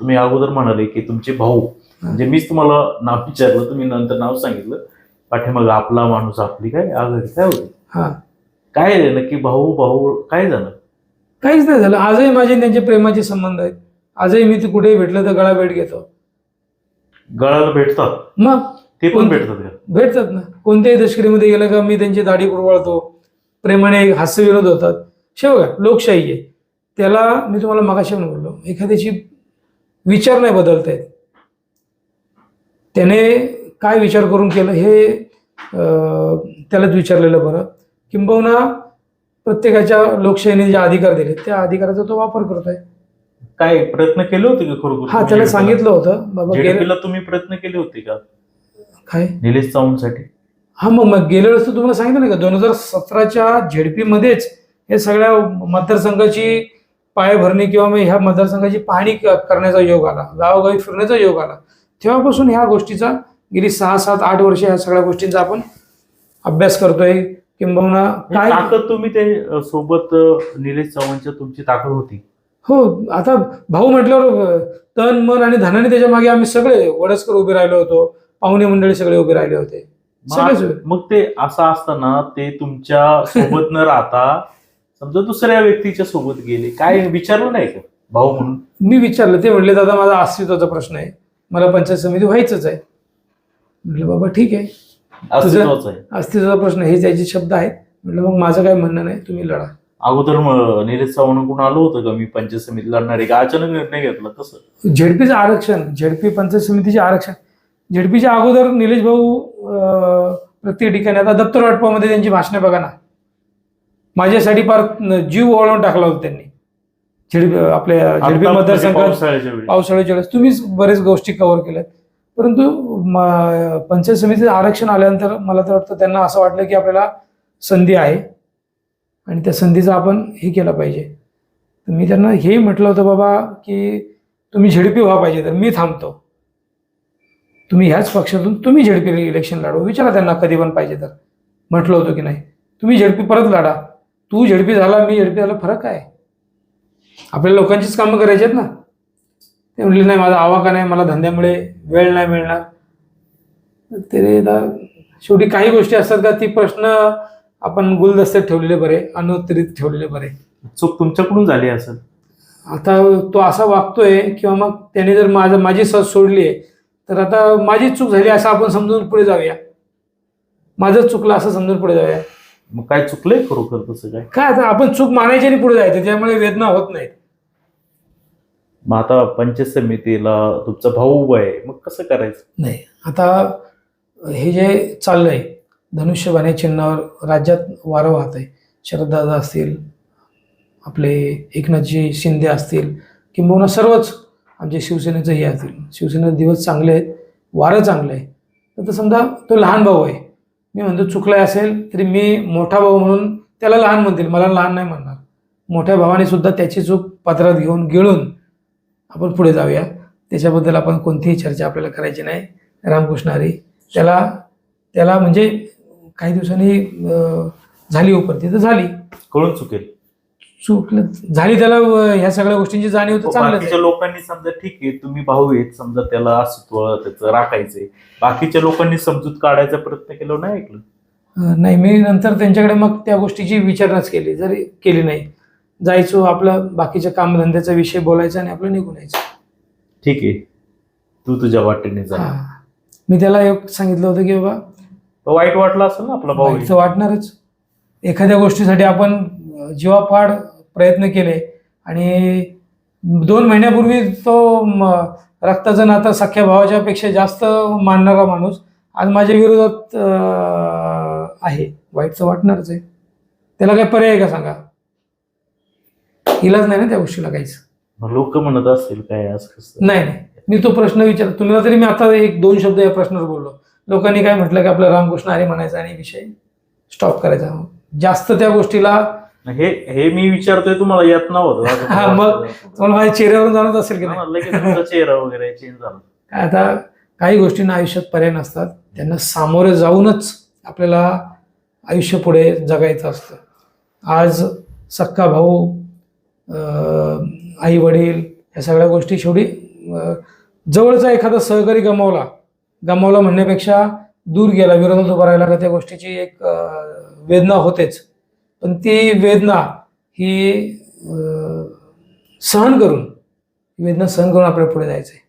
तुम्ही अगोदर म्हणाले की तुमचे भाऊ म्हणजे मीच तुम्हाला नाव विचारलं तुम्ही नंतर नाव सांगितलं. पाठीमाग आपला माणूस आपली काय आघाडी काय होती? हा. काय आहे नक्की भाऊ भाऊ काय झालं? काहीच नाही झालं. आजही माझे त्यांचे प्रेमाचे संबंध आहेत. आजही मी ते कुठेही भेटलं तर गळा भेट घेतो. गळाला भेटतात? मग? ते पण कोण- भेटतात का? भेटतात ना. कोणत्याही दशकरीमध्ये गेलं का मी त्यांची दाढी कुरवाळतो. प्रेमाने हास्यविनोद होतात. शेवगा लोकशाही आहे. त्याला मी तुम्हाला मगाशी पण बोललो. एखाद्याची विचार नाही बदलता येत. त्याने काय विचार करून केलं हे त्यालाच विचारलेलं बरं. किंबहुना प्रत्येकाच्या लोकशाहीने जे अधिकार दिले त्या अधिकाराचा तो वापर करतोय. काय प्रयत्न केले होते का खरोखर हा त्याला सांगितलं होतं बाबा गेलं जेडीपीला तुम्ही प्रयत्न केले होते का? काय? निलेश चव्हाणसाठी. हा मग मग गेल्या वेळेस तुम्हाला सांगितलं नाही का? दोन हजार सतराच्या झेडपी मध्येच हे सगळ्या मतदारसंघाची पायाभरणी किंवा मग ह्या मतदारसंघाची पाहणी करण्याचा योग आला गावोगावी फिरण्याचा योग आला. तेव्हापासून ह्या गोष्टीचा गेली सहा सात आठ वर्ष ह्या सगळ्या गोष्टींचा आपण अभ्यास करतोय. किंबहुना काय ताकद तुम्ही ते सोबत निलेश चव्हाणच्या तुमची ताकद होती. हो आता भाऊ म्हटल्यावर तन मन आणि धनाने त्याच्यामागे आम्ही सगळे वडसकर उभे राहिलो होतो. पाहुणे मंडळी सगळे उभे राहिले होते. मग ते असं असताना ते तुमच्यासोबत न राहता समजा दुसऱ्या व्यक्तीच्या सोबत गेले काय विचारलं नाही का? भाऊ म्हणून? मी विचारलं ते म्हणले दादा माझा अस्तित्वाचा प्रश्न आहे. मला पंचायत समिती व्हायचंच आहे. म्हटलं बाबा ठीक आहे. अस्तित्वाचं आहे. अस्तित्वाचा प्रश्न हे त्याचे शब्द आहेत. म्हटलं मग माझं काय म्हणणं नाही तुम्ही लढा. अगोदर निलेश चव्हाणकडून आलो होतं का? मी पंचायत समिती लढणार आहे का? अचानक निर्णय घेतला कसं झेडपीचं आरक्षण झेडपी पंचायत समितीचे आरक्षण. झेडपीच्या अगोदर निलेश भाऊ प्रत्येक ठिकाणी आता दप्तर वाटपामध्ये त्यांची भाषणं बघा ना. माझ्यासाठी फार जीव ओळवून टाकला होता त्यांनी. झेडपी आपल्या झेडपी म्हणजे मतदारसंघात पावसाळ्याच्या वेळी. पावसाळ्याच्या वेळेस. तुम्हीच बरेच गोष्टी कव्हर केल्यात. परंतु पंचायत समितीचं आरक्षण आल्यानंतर मला तर वाटतं त्यांना असं वाटलं की आपल्याला संधी आहे. आणि त्या संधीचा आपण हे केलं पाहिजे. मी त्यांना हे म्हटलं होतं बाबा की तुम्ही झेडपी व्हा पाहिजे तर मी थांबतो. तुम्ही ह्याच पक्षातून तुम्ही झेडपी इलेक्शन लढवा. विचारा त्यांना कधी पण पाहिजे तर. म्हटलं होतं की नाही. तुम्ही झेडपी परत लढा. तू झेडपी झाला मी झेडपी झाला फरक काय? आपल्या लोकांचीच कामं करायची आहेत ना. ते म्हणले नाही माझा आवाका नाही मला धंद्यामुळे वेळ नाही मिळणार. ते शेवटी काही गोष्टी असतात का ती प्रश्न आपण गुलदस्त्यात ठेवलेले बरे अनुत्तरित ठेवलेले बरे. चूक तुमच्याकडून झाली असेल. आता तो असा वागतोय किंवा मग त्याने जर माझं माझी साथ सोडली आहे तर आता माझीच चूक झाली असं आपण समजून पुढे जाऊया. माझंच चुकलं असं समजून पुढे जाऊया. मग काय चुकलंय खरोखर तसं काय? काय आता आपण चूक मानायची आणि पुढे जायचं त्यामुळे वेदना होत नाहीत. मग आता पंचायत समितीला तुमचा भाऊ उभा आहे मग कसं करायचं? नाही आता हे जे चाललंय धनुष्यबाणे चिन्हावर राज्यात वारं वाहत आहे. शरददादा असतील आपले एकनाथजी शिंदे असतील किंबहुना सर्वच आमचे शिवसेनेचं हे असतील. शिवसेनेचे दिवस चांगले आहेत वारं चांगलं आहे तर समजा तो लहान भाऊ आहे मी म्हणतो चुकलाय असेल तरी मी मोठा भाऊ म्हणून त्याला लहान म्हणतील. मला लहान नाही म्हणणार. मोठ्या भावाने सुद्धा त्याची चूक पत्रात घेऊन गिळून आपण पुढे जाऊया. त्याच्याबद्दल आपण कोणतीही चर्चा आपल्याला करायची नाही. रामकृष्ण हरी त्याला त्याला म्हणजे काही दिवसांनी झाली उपरती तर झाली. कळून चुकेल. चुकलं. झाली त्याला ह्या सगळ्या गोष्टींची जाणीव तर चांगलंच बाकीच्या आहे. लोकांनी समजा ठीक आहे तुम्ही भाऊ आहेत समजा त्याला अस्तित्व त्याचं राखायचंय. बाकीच्या लोकांनी समजूत काढायचा प्रयत्न केला नाही ऐकलं? अं, नाही मी नंतर त्यांच्याकडे मग त्या गोष्टीची विचारणाच केली जरी केली नाही. जायचो आपलं बाकीच्या कामधंद्याचा विषय बोलायचा आणि आपलं निघून यायचं. ठीक आहे. तू तुझ्या वाटेने जा. हा. मी त्याला एक सांगितलं होतं की बाबा वाईट वाटलं असेल ना आपला भाऊ. वाटणारच. एखाद्या गोष्टीसाठी आपण अं, जीवापाड प्रयत्न केले. आणि दोन महिन्यापूर्वी तो रक्ताचं नातं सख्या भावाच्या पेक्षा जास्त मानणारा माणूस आज माझ्या विरोधात आहे. वाईट तर वाटणारच आहे. त्याला काय पर्याय आहे का सांगा? इलाज नाही ना त्या गोष्टीला काहीच? लोक म्हणत असतील काय नाही नाही. मी तो प्रश्न विचार तुम्हाला तरी मी आता एक दोन शब्द या प्रश्नावर बोललो. लोकांनी काय म्हटलं की आपलं रामकृष्ण हरी म्हणायचं आणि विषय स्टॉप करायचा. जास्त त्या गोष्टीला हे हे मी विचारतोय तुम्हाला येत नव्हतं. हा, मग तुम्हाला माझ्या चेहऱ्यावरून जाणवत असेल की नाही? लगेच तुमचा चेहरा वगैरे चेंज झाला. काय आता काही गोष्टींना आयुष्यात पर्याय नसतात. त्यांना सामोरे जाऊनच आपल्याला आयुष्य पुढे जगायचं असतं. आज सक्का भाऊ आई वडील ह्या सगळ्या गोष्टी शेवटी जवळचा एखादा सहकारी गमावला गमावला म्हणण्यापेक्षा दूर गेला विरोधात उभा राहिला का त्या गोष्टीची एक वेदना होतेच. पण ती वेदना ही सहन करून वेदना सहन करून आपल्याला पुढे जायचं आहे